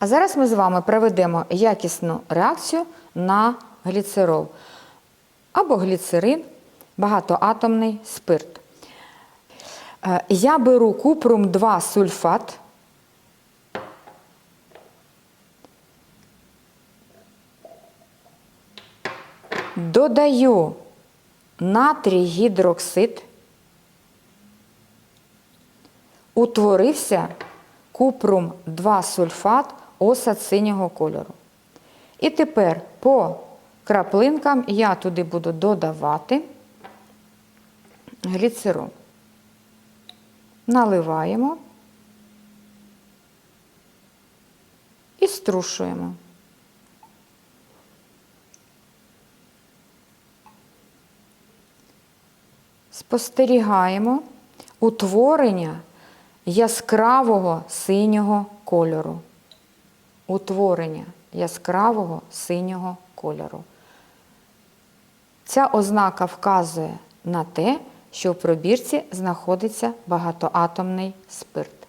А зараз ми з вами проведемо якісну реакцію на гліцерол або гліцерин, багатоатомний спирт. Е, Я беру купрум 2 сульфат. Додаю натрій гідроксид. Утворився купрум 2 сульфат осад синього кольору. І тепер по краплинкам я туди буду додавати гліцерол. Наливаємо і струшуємо. Спостерігаємо утворення яскравого синього кольору. Утворення яскравого синього кольору. Ця ознака вказує на те, що в пробірці знаходиться багатоатомний спирт.